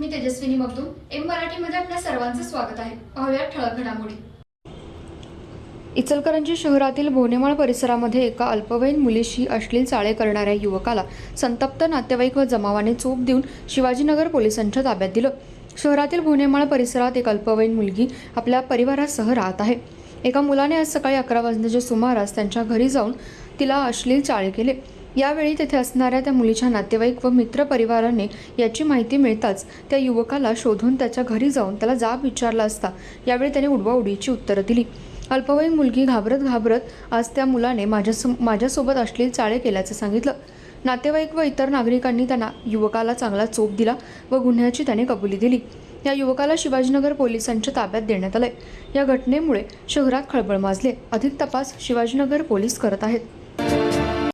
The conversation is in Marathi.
मी तेजस्विनी मगदूम एम मराठीमध्ये आपल्या सर्वांचं स्वागत आहे. पाहूया ठळक घडामोडी. इचलकरंजी शहरातील भोनेमाळ परिसरामध्ये एका अल्पवयीन मुलीशी अश्लील चाळे करणाऱ्या युवकाला संतप्त नातेवाईक व जमावाने चोप देऊन शिवाजीनगर पोलिसांच्या ताब्यात दिलं. शहरातील भोनेमाळ परिसरात एक अल्पवयीन मुलगी आपल्या परिवारासह राहत आहे. एका मुलाने आज सकाळी अकरा वाजण्याच्या सुमारास त्यांच्या घरी जाऊन तिला अश्लील चाळे केले. यावेळी तेथे असणाऱ्या त्या मुलीच्या नातेवाईक व मित्र परिवाराने याची माहिती मिळताच त्या युवकाला शोधून त्याच्या घरी जाऊन त्याला जाब विचारला असता. यावेळी त्याने उडवाउडीची उत्तरं दिली. अल्पवयीन मुलगी घाबरत घाबरत आज त्या मुलाने माझ्या माझ्यासोबत अश्लील चाळे केल्याचं सांगितलं. नातेवाईक व इतर नागरिकांनी त्यांना युवकाला चांगला चोप दिला व गुन्ह्याची त्याने कबुली दिली. या युवकाला शिवाजीनगर पोलिसांच्या ताब्यात देण्यात आलंय. या घटनेमुळे शहरात खळबळ माजले अधिक तपास शिवाजीनगर पोलीस करत आहेत.